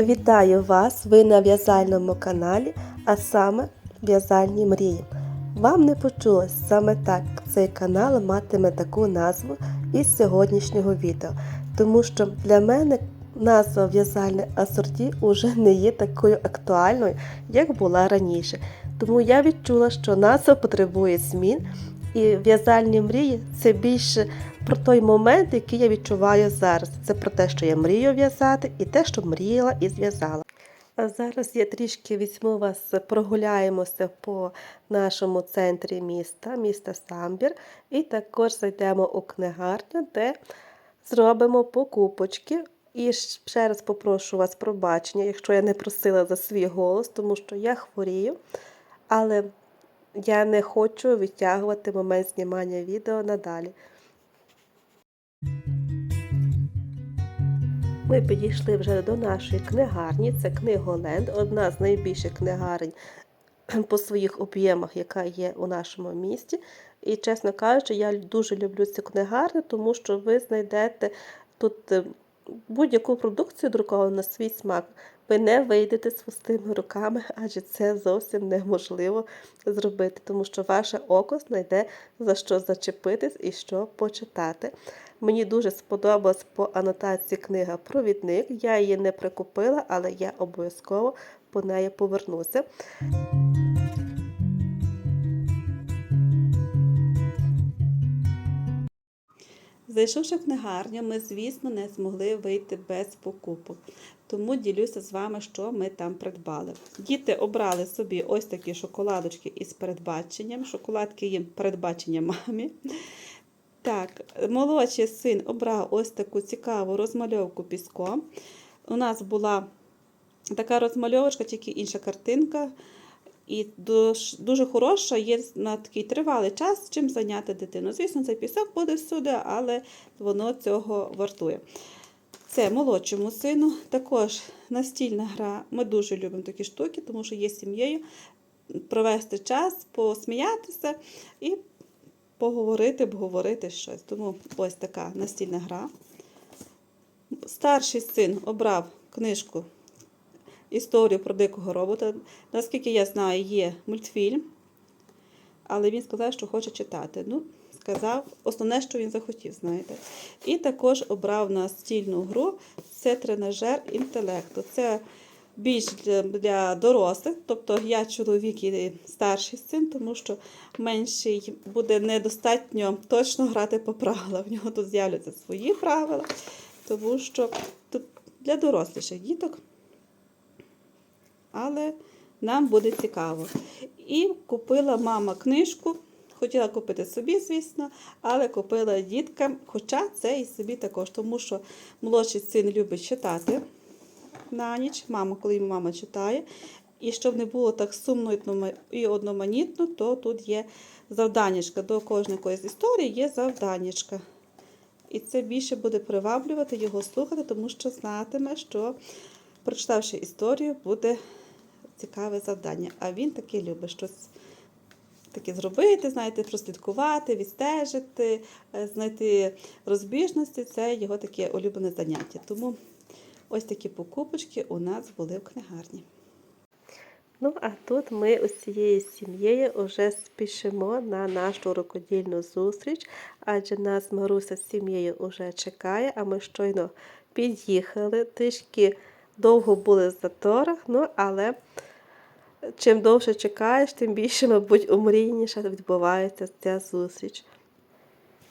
Вітаю вас! Ви на в'язальному каналі, а саме В'язальні мрії. Вам не почулось саме так цей канал матиме таку назву із сьогоднішнього відео, тому що для мене назва в'язальне асорті уже не є такою актуальною, як була раніше. Тому я відчула, що назва потребує змін, і в'язальні мрії це більше про той момент, який я відчуваю зараз. Це про те, що я мрію в'язати, і те, що мріяла і зв'язала. А зараз я трішки візьму вас, прогуляємося по нашому центрі міста, міста Самбір, і також зайдемо у книгарню, де зробимо покупочки. І ще раз попрошу вас пробачення, якщо я не просила за свій голос, тому що я хворію. Але я не хочу відтягувати момент знімання відео надалі. Ми підійшли вже до нашої книгарні. Це книголенд, одна з найбільших книгарень по своїх об'ємах, яка є у нашому місті. І, чесно кажучи, я дуже люблю цю книгарню, тому що ви знайдете тут е, будь-яку продукцію друковану на свій смак. Ви не вийдете з пустими руками, адже це зовсім неможливо зробити, тому що ваше око знайде за що зачепитись і що почитати. Мені дуже сподобалась по анотації книга Провідник. Я її не прикупила, але я обов'язково по неї повернуся. Зайшовши в книгарню, ми, звісно, не змогли вийти без покупок. Тому ділюся з вами, що ми там придбали. Діти обрали собі ось такі шоколадочки із передбаченням. Шоколадки їм передбачення мамі. Так, молодший син обрав ось таку цікаву розмальовку піском. У нас була така розмальовочка, тільки інша картинка. І дуже, хороша є на такий тривалий час, чим зайняти дитину. Звісно, цей пісок буде всюди, але воно цього вартує. Це молодшому сину. Також настільна гра. Ми дуже любимо такі штуки, тому що є сім'єю провести час, посміятися і поговорити, обговорити щось. Тому ось така настільна гра. Старший син обрав книжку історію про дикого робота. Наскільки я знаю, є мультфільм, але він сказав, що хоче читати. Ну, сказав, основне, що він захотів, знаєте. І також обрав настільну гру це тренажер інтелекту. Це більш для дорослих, тобто я чоловік і старший син, тому що менший буде недостатньо точно грати по правилам. В нього тут з'являться свої правила, тому що тут для доросліших діток але нам буде цікаво. І купила мама книжку. Хотіла купити собі, звісно, але купила діткам, хоча це і собі також, тому що молодший син любить читати на ніч. Мама, коли йому мама читає. І щоб не було так сумно і одноманітно, то тут є завданнячка. До кожної якоїсь історії є завданнячка. І це більше буде приваблювати його слухати, тому що знатиме, що, прочитавши історію, буде цікаве завдання. А він таки любить щось таке зробити, знаєте, прослідкувати, відстежити, е, знайти розбіжності це його таке улюблене заняття. Тому ось такі покупочки у нас були в книгарні. Ну, а тут ми усією сім'єю вже спішимо на нашу рукодільну зустріч, адже нас Маруся з сім'єю вже чекає, а ми щойно під'їхали. Трішки довго були в заторах, ну але чим довше чекаєш, тим більше, мабуть, умрійніше відбувається ця зустріч.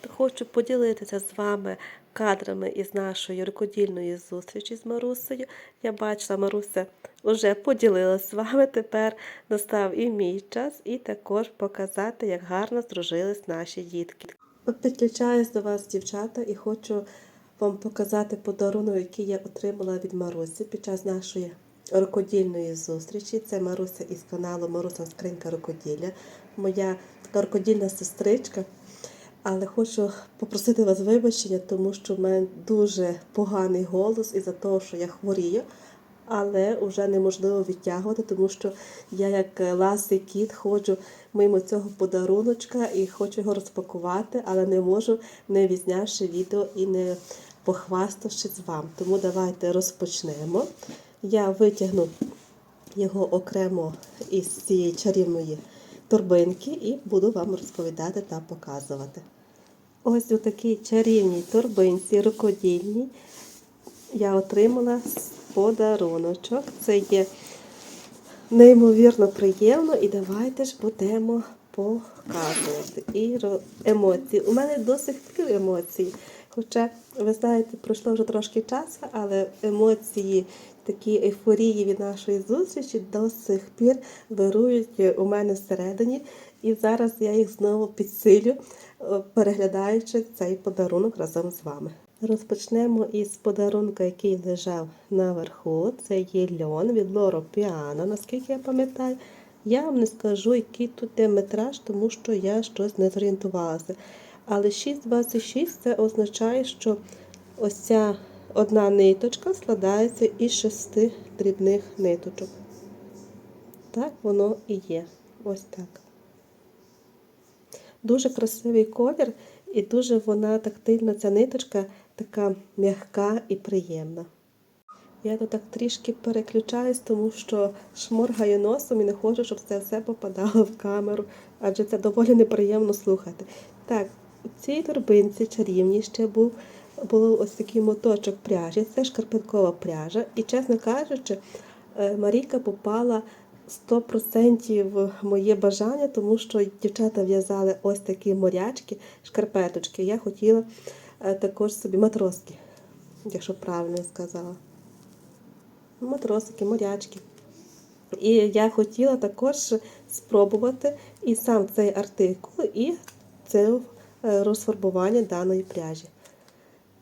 Хочу поділитися з вами кадрами із нашої рукодільної зустрічі з Марусею. Я бачила, Маруся вже поділилася з вами. Тепер настав і мій час, і також показати, як гарно здружились наші дітки. Підключаюсь до вас, дівчата, і хочу вам показати подарунок, який я отримала від Марусі під час нашої рукодільної зустрічі. Це Маруся із каналу Маруся Скринька Рукоділля, моя така рукодільна сестричка. Але хочу попросити вас вибачення, тому що в мене дуже поганий голос із-за того, що я хворію. Але вже неможливо відтягувати, тому що я, як ласий кіт, ходжу мимо цього подаруночка і хочу його розпакувати, але не можу, не відзнявши відео і не похваставшись вам. Тому давайте розпочнемо. Я витягну його окремо із цієї чарівної торбинки і буду вам розповідати та показувати. Ось у такій чарівній торбинці рукодільній я отримала подаруночок. Це є неймовірно приємно, і давайте ж будемо показувати. І емоції. У мене до сих пір емоції. Хоча, ви знаєте, пройшло вже трошки часу, але емоції такі ейфорії від нашої зустрічі до сих пір вирують у мене всередині. І зараз я їх знову підсилю, е, переглядаючи цей подарунок разом з вами. Розпочнемо із подарунка, який лежав наверху. Це є льон від Лоро Піано, наскільки я пам'ятаю. Я вам не скажу, який тут є тому що я щось не зорієнтувалася. Але 6,26 це означає, що ось ця одна ниточка складається із шести дрібних ниточок. Так воно і є. Ось так. Дуже красивий колір, і дуже вона тактильна, ця ниточка така м'яка і приємна. Я тут так трішки переключаюсь, тому що шморгаю носом і не хочу, щоб це все попадало в камеру, адже це доволі неприємно слухати. Так, у цій торбинці чарівній ще був був ось такий моточок пряжі, це шкарпеткова пряжа. І, чесно кажучи, е, Марійка попала 100% в моє бажання, тому що дівчата в'язали ось такі морячки, шкарпеточки. Я хотіла е, також собі матроски, якщо правильно сказала. Матросики, морячки. І я хотіла також спробувати і сам цей артикул, і це е, розфарбування даної пряжі.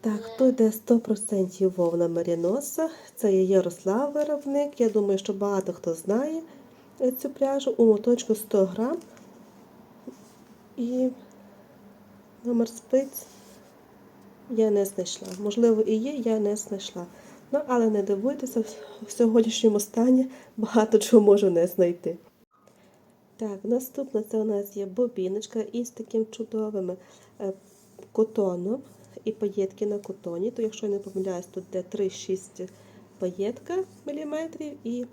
Так, тут йде 100% вовна Маріноса. Це є Ярослав виробник. Я думаю, що багато хто знає цю пряжу. У моточку 100 грам. І номер спиць я не знайшла. Можливо, і є, я не знайшла. Ну, але не дивуйтеся, в сьогоднішньому стані багато чого можу не знайти. Так, наступна це у нас є бобіночка із таким чудовим е, котоном і паєтки на котоні. То, якщо я не помиляюсь, тут де 3-6 паєтка міліметрів і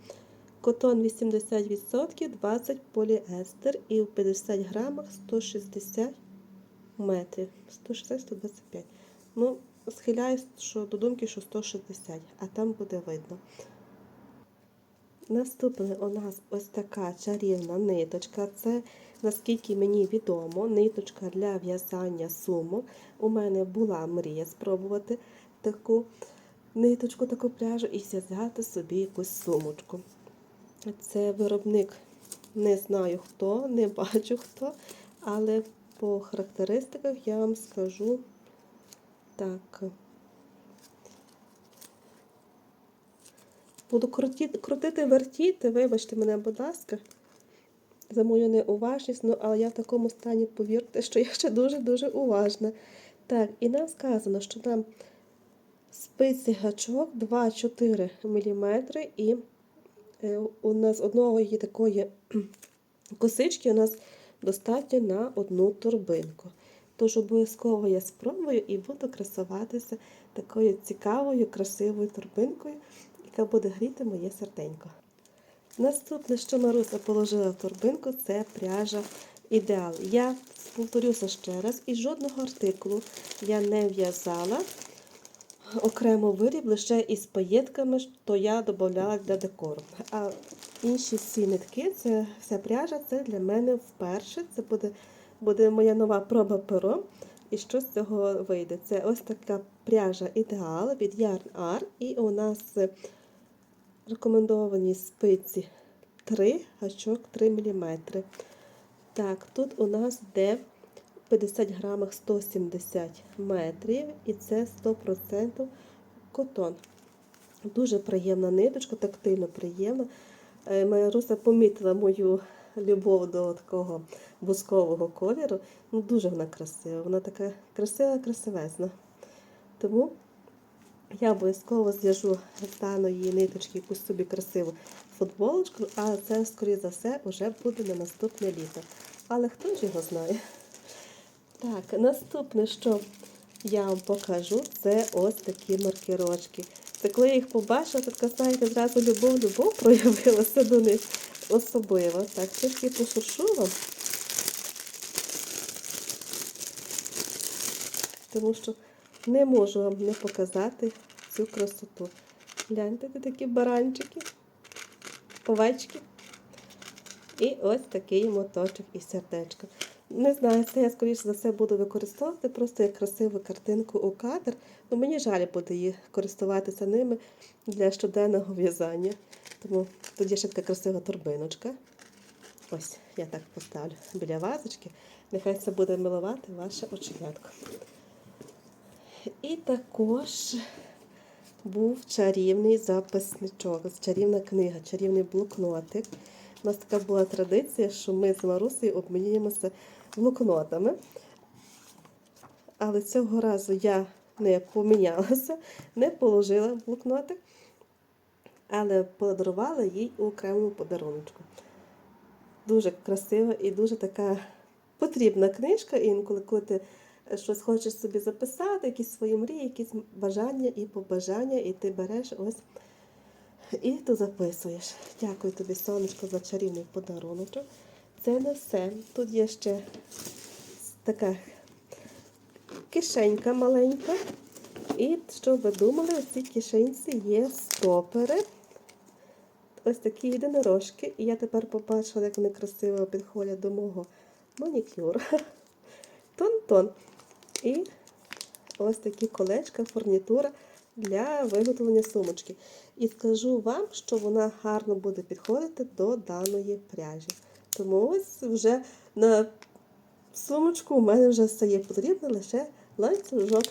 котон 80%, 20 поліестер і в 50 грамах 160 метрів. 160-125. Ну, схиляюсь що до думки, що 160, а там буде видно. Наступне у нас ось така чарівна ниточка. Це, наскільки мені відомо, ниточка для в'язання сумок. У мене була мрія спробувати таку ниточку, таку пряжу і зв'язати собі якусь сумочку. Це виробник, не знаю хто, не бачу хто, але по характеристиках я вам скажу так. Буду крутити, крутити, вертіти, вибачте мене, будь ласка, за мою неуважність, ну, але я в такому стані, повірте, що я ще дуже-дуже уважна. Так, і нам сказано, що нам спиці гачок 2-4 мм, і е, у нас одного є такої косички у нас достатньо на одну торбинку. Тож обов'язково я спробую і буду красуватися такою цікавою, красивою торбинкою, яка буде гріти моє серденько. Наступне, що Маруся положила в торбинку, це пряжа ідеал. Я повторюся ще раз, і жодного артикулу я не в'язала окремо виріб лише із паєтками, то я додавала для декору. А інші всі нитки, це вся пряжа, це для мене вперше. Це буде, буде моя нова проба перо. І що з цього вийде? Це ось така пряжа ідеал від Yarn Art. І у нас рекомендовані спиці 3, гачок 3 мм. Так, тут у нас де 50 грамах 170 метрів, і це 100% котон. Дуже приємна ниточка, тактильно приємна. Е, Моя Руса помітила мою любов до такого бускового кольору. Ну, дуже вона красива. Вона така красива, красивезна. Тому я обов'язково зв'яжу з даної ниточки якусь собі красиву футболочку, а це, скоріше за все, вже буде на наступне літо. Але хто ж його знає? Так, наступне, що я вам покажу, це ось такі маркерочки. Це коли я їх побачила, то така, знаєте, зразу любов, любов проявилася до них особливо. Так, трішки пошуршу вам. Тому що не можу вам не показати цю красоту. Гляньте, де такі баранчики, овечки. І ось такий моточок і сердечко. Не знаю, це я скоріше за все буду використовувати просто як красиву картинку у кадр. Ну, мені жаль буде їх користуватися ними для щоденного в'язання. Тому тут є ще така красива торбиночка. Ось, я так поставлю біля вазочки. Нехай це буде милувати ваше оченятко. І також був чарівний записничок, чарівна книга, чарівний блокнотик. У нас така була традиція, що ми з Марусею обмінюємося блокнотами. Але цього разу я не помінялася, не положила блокнотик, але подарувала їй у окремому подарунку. Дуже красива і дуже така потрібна книжка. Інколи, коли ти щось хочеш собі записати, якісь свої мрії, якісь бажання і побажання, і ти береш ось і ти записуєш. Дякую тобі, сонечко, за чарівний подарунок. Це не все. Тут є ще така кишенька маленька. І що ви думали, у цій кишенці є стопери. Ось такі єдинорожки. І я тепер побачила, як вони красиво підходять до мого манікюра. Тон-тон. І ось такі колечка, фурнітура для виготовлення сумочки. І скажу вам, що вона гарно буде підходити до даної пряжі. Тому ось вже на сумочку у мене вже все є потрібно лише ланцюжок.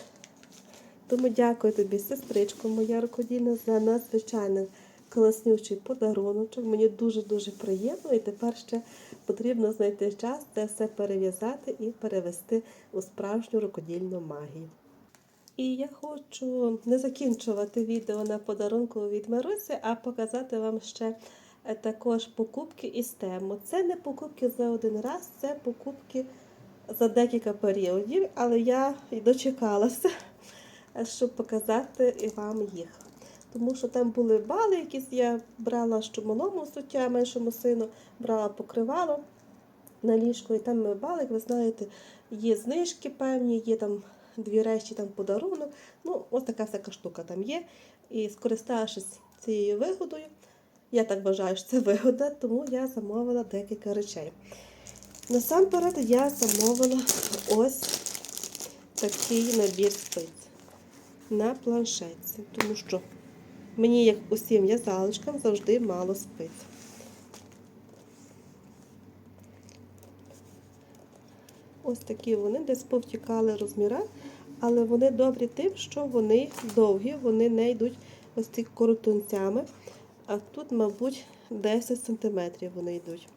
Тому дякую тобі, сестричко моя рукодільна, за надзвичайно класнючий подарунок. Мені дуже-дуже приємно і тепер ще потрібно знайти час це все перев'язати і перевести у справжню рукодільну магію. І я хочу не закінчувати відео на подарунку від Марусі, а показати вам ще е, також покупки із тему. Це не покупки за один раз, це покупки за декілька періодів, але я дочекалася, щоб показати вам їх. Тому що там були бали, якісь я брала що малому суття, меншому сину, брала покривало на ліжко, і там бали, як ви знаєте, є знижки певні, є там дві речі, там подарунок. Ну, ось така всяка штука там є. І скориставшись цією вигодою, я так вважаю, що це вигода, тому я замовила декілька речей. Насамперед я замовила ось такий набір спиць на планшетці, тому що мені, як усім в'язалочкам, завжди мало спиць. Ось такі вони десь повтікали розміри, але вони добрі тим, що вони довгі, вони не йдуть ось ці коротунцями. А тут, мабуть, 10 см вони йдуть.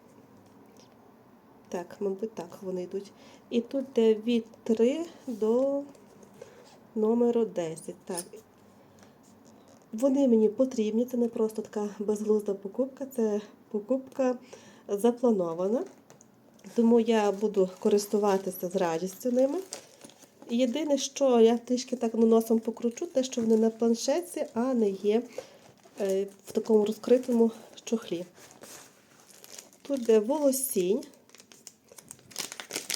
Так, мабуть, так вони йдуть. І тут де від 3 до номеру 10. Так. Вони мені потрібні, це не просто така безглузда покупка, це покупка запланована. Тому я буду користуватися з радістю ними. Єдине, що я трішки так носом покручу, те, що вони на планшетці, а не є е, в такому розкритому чохлі. Тут де волосінь.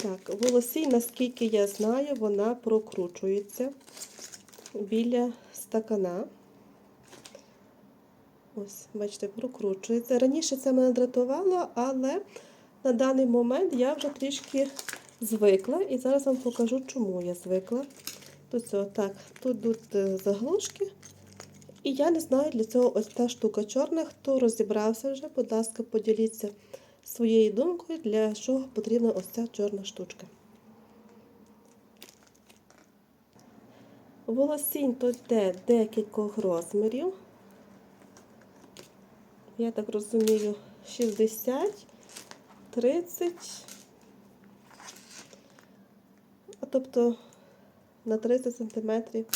Так, волосінь, наскільки я знаю, вона прокручується біля стакана. Ось, бачите, прокручується. Раніше це мене дратувало, але на даний момент я вже трішки звикла. І зараз вам покажу, чому я звикла. Тут цього, так, тут йдуть е, заглушки. І я не знаю для цього ось та штука чорна. Хто розібрався вже, будь ласка, поділіться своєю думкою, для чого потрібна ось ця чорна штучка. Волосінь тут йде декількох розмірів. Я так розумію, 60, 30, а тобто на 30 сантиметрів.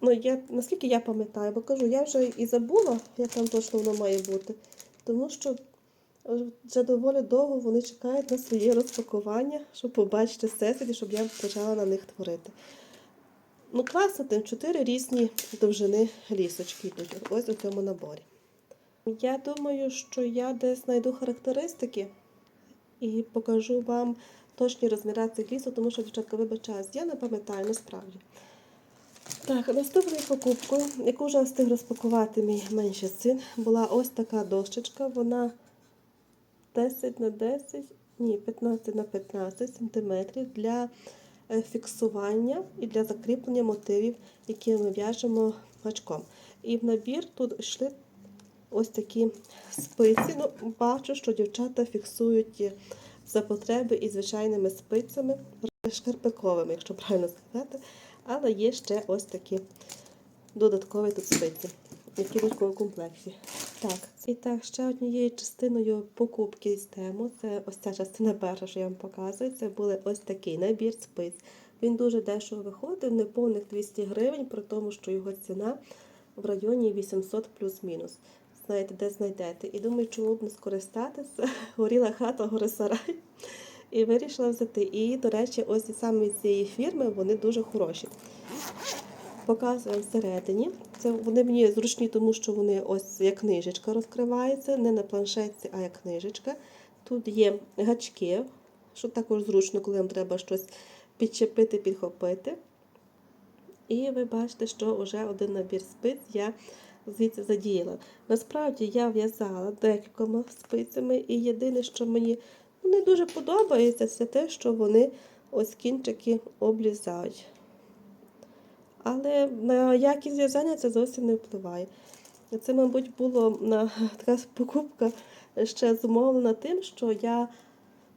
Ну, я, наскільки я пам'ятаю, бо кажу, я вже і забула, як там точно воно має бути. Тому що вже доволі довго вони чекають на своє розпакування, щоб побачити всесвіт і щоб я почала на них творити. Ну, класно, тим чотири різні довжини лісочки йдуть. Ось у цьому наборі. Я думаю, що я десь знайду характеристики і покажу вам точні розміри цих лісу, тому що, дівчатка, вибачаюсь, я не пам'ятаю насправді. Так, наступною покупкою, яку вже встиг розпакувати мій менший син, була ось така дощечка. Вона 10 на 10, ні, 15 на 15 сантиметрів для е, фіксування і для закріплення мотивів, які ми в'яжемо гачком. І в набір тут йшли ось такі спиці. Ну, бачу, що дівчата фіксують е, за потреби і звичайними спицями, шкарпиковими, якщо правильно сказати. Але є ще ось такі додаткові тут спиці, які йдуть в комплекті. Так, і так, ще однією частиною покупки з тему, це ось ця частина перша, що я вам показую, це були ось такий набір спиць. Він дуже дешево виходив, неповних 200 гривень, при тому, що його ціна в районі 800 плюс-мінус. Знаєте, де знайдете. І думаю, чому б не скористатися. Горіла хата, гори сарай. І вирішила взяти. І, до речі, ось саме з цієї фірми вони дуже хороші. Показую всередині. Це вони мені зручні, тому що вони ось як книжечка розкривається, не на планшетці, а як книжечка. Тут є гачки, що також зручно, коли вам треба щось підчепити, підхопити. І ви бачите, що вже один набір спиць я звідси задіяла. Насправді я в'язала декількома спицями, і єдине, що мені ну, не дуже подобається, це те, що вони ось кінчики облізають. Але на якість в'язання це зовсім не впливає. Це, мабуть, було на така покупка ще зумовлена тим, що я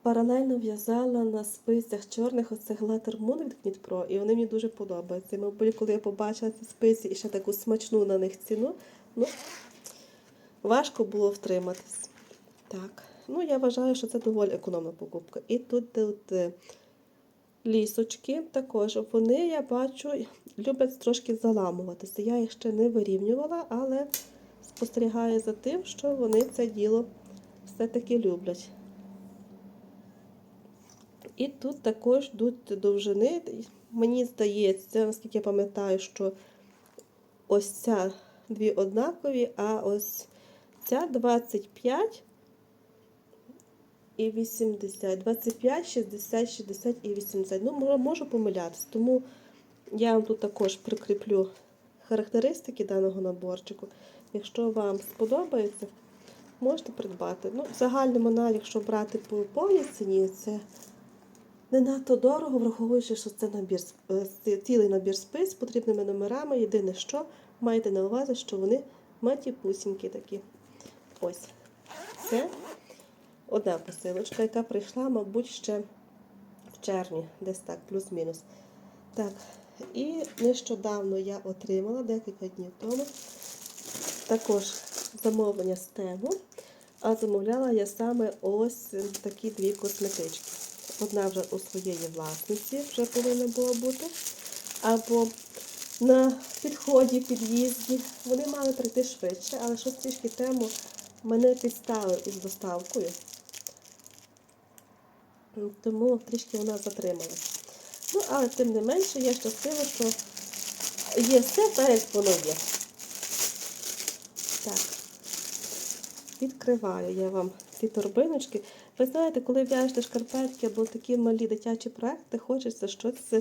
паралельно в'язала на спицях чорних оцих Lettermoon від Pro, і вони мені дуже подобаються. Мабуть, коли я побачила ці спиці і ще таку смачну на них ціну, ну, важко було втриматись. Так, ну я вважаю, що це доволі економна покупка. І тут, тут е, лісочки також, вони, я бачу, люблять трошки заламуватися. Я їх ще не вирівнювала, але спостерігаю за тим, що вони це діло все-таки люблять. І тут також йдуть довжини. Мені здається, наскільки я пам'ятаю, що ось ця дві однакові, а ось ця 25 і 80. 25, 60, 60 і 80. Ну, можу- помилятися. Тому я вам тут також прикріплю характеристики даного наборчику. Якщо вам сподобається, можете придбати. Ну, в загальному, якщо брати по повній ціні, це не надто дорого, враховуючи, що це набір, е, ці- цілий набір спиць з потрібними номерами. Єдине, що майте на увазі, що вони матіпусінькі такі. Ось. Це одна посилочка, яка прийшла, мабуть, ще в червні, десь так, плюс-мінус. Так, і нещодавно я отримала декілька днів тому також замовлення з тему. А замовляла я саме ось такі дві косметички. Одна вже у своєї власниці вже повинна була бути. Або на підході, під'їзді. Вони мали прийти швидше, але щось трішки тему мене підставив із доставкою. Тому трішки вона затрималась. Ну, але тим не менше, я щаслива, що є все так, як воно є. Так. Відкриваю я вам ці торбиночки. Ви знаєте, коли в'яжете шкарпетки або такі малі дитячі проекти, хочеться щось,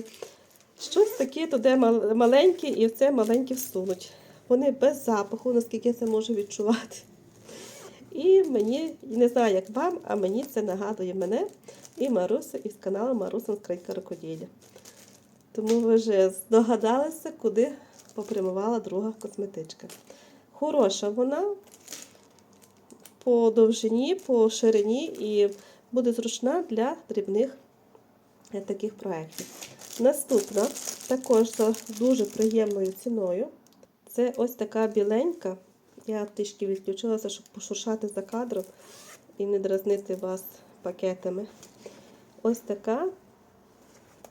щось таке туди маленьке і в це маленьке всунуть. Вони без запаху, наскільки я це можу відчувати. І мені, не знаю, як вам, а мені це нагадує мене і Марусю із каналу Марусин Скринька рукоділля. Тому ви вже здогадалися, куди попрямувала друга косметичка. Хороша вона по довжині, по ширині і буде зручна для дрібних е, таких проєктів. Наступна, також за дуже приємною ціною. Це ось така біленька. Я трішки відключилася, щоб пошуршати за кадром і не дразнити вас пакетами. Ось така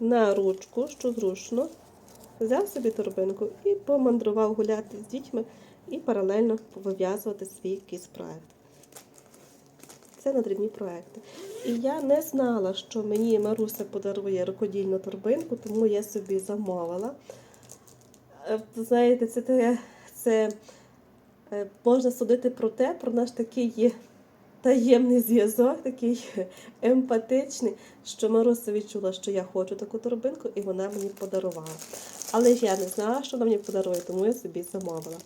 на ручку, що зручно. Взяв собі торбинку і помандрував гуляти з дітьми і паралельно вив'язувати свій якийсь проект. Це на дрібні проекти. І я не знала, що мені Маруся подарує рукодільну торбинку, тому я собі замовила. е, знаєте, це, це е, можна судити про те, про наш такий таємний зв'язок, такий емпатичний, що Маруся відчула, що я хочу таку торбинку, і вона мені подарувала. Але ж я не знала, що вона мені подарує, тому я собі замовила.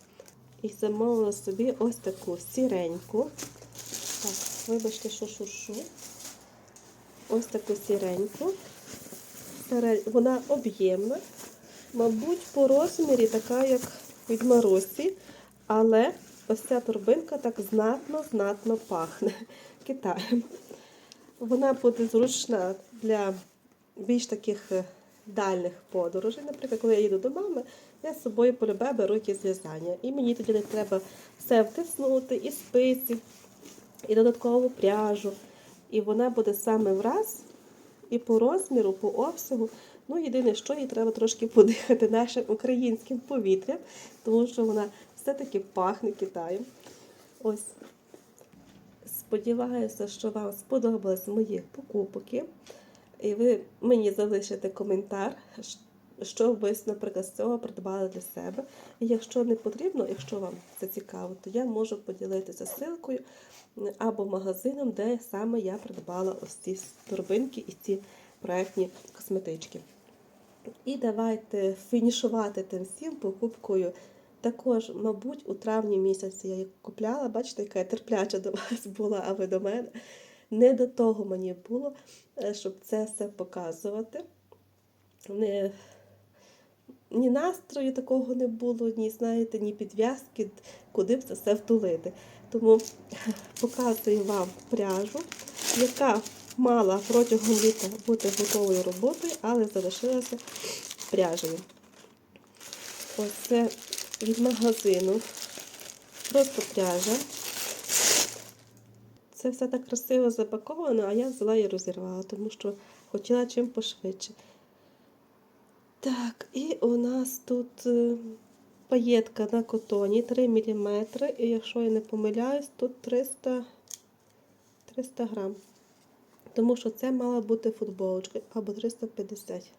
І замовила собі ось таку сіреньку. Вибачте, що шуршу. Ось таку сіреньку. Вона об'ємна. Мабуть, по розмірі така, як від Марусі, але ось ця торбинка так знатно-знатно пахне Китаєм. Вона буде зручна для більш таких е, дальних подорожей. Наприклад, коли я їду до мами, я з собою полюбе беру якісь зв'язання. І мені тоді не треба все втиснути, і спиці, і додаткову пряжу. І вона буде саме враз, і по розміру, по обсягу. Ну, єдине, що їй треба трошки подихати нашим українським повітрям, тому що вона все-таки пахне Китаєм. Ось. Сподіваюся, що вам сподобались мої покупки. І ви мені залишите коментар, що ви, наприклад, з цього придбали для себе. І якщо не потрібно, якщо вам це цікаво, то я можу поділитися ссылкою або магазином, де саме я придбала ось ці торбинки і ці проектні косметички. І давайте фінішувати тим всім покупкою. Також, мабуть, у травні місяці я їх купляла. Бачите, яка я терпляча до вас була, а ви до мене. Не до того мені було, е, щоб це все показувати. Не, ні настрою такого не було, ні, знаєте, ні підв'язки, куди б це все втулити. Тому показую вам пряжу, яка мала протягом літа бути готовою роботою, але залишилася пряжею. Ось це від магазину. Просто пряжа. Це все так красиво запаковано, а я взяла і розірвала, тому що хотіла чим пошвидше. Так, і у нас тут е, паєтка на котоні 3 мм, і якщо я не помиляюсь, тут 300, 300 грам. Тому що це мала бути футболочка або 350.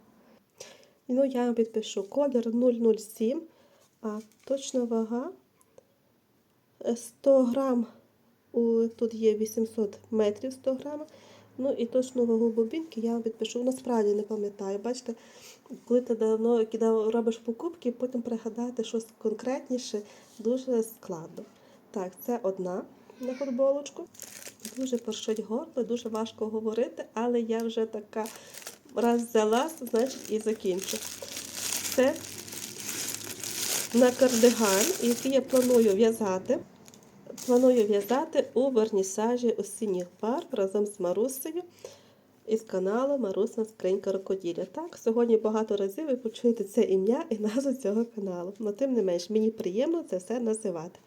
Ну, я вам підпишу колір 007, а точна вага е, 100 грам. Тут є 800 метрів 100 грам. Ну і точну вагу бобінки я вам підпишу. Насправді не пам'ятаю. Бачите, коли ти давно кидав, робиш покупки, потім пригадати щось конкретніше дуже складно. Так, це одна на футболочку. Дуже першить горло, дуже важко говорити, але я вже така раз взяла, значить і закінчу. Це на кардиган, який я планую в'язати. Планую в'язати у вернісажі осінніх пар разом з Марусею із каналу Марусна Скринька Рокоділля. Так, сьогодні багато разів ви почуєте це ім'я і назву цього каналу. Але тим не менш, мені приємно це все називати.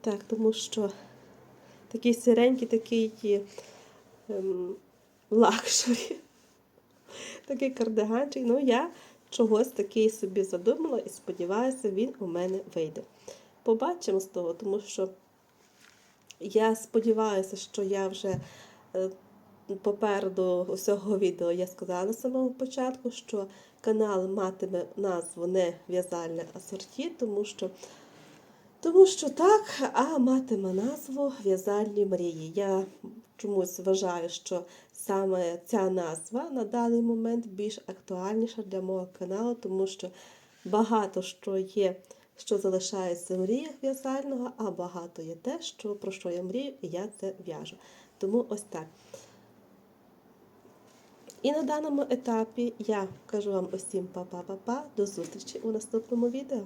Так, тому що такий сиренький, такий ем, лакшері. Такий кардиганчик. Ну, я чогось такий собі задумала і сподіваюся, він у мене вийде. Побачимо з того, тому що я сподіваюся, що я вже е, попереду усього відео я сказала з самого початку, що канал матиме назву не в'язальне асорті, тому що тому що так, а матиме назву В'язальні мрії. Я чомусь вважаю, що саме ця назва на даний момент більш актуальніша для мого каналу, тому що багато що є, що залишається в мріях в'язального, а багато є те, що, про що я мрію, і я це в'яжу. Тому ось так. І на даному етапі я кажу вам усім па-па-па-па. До зустрічі у наступному відео.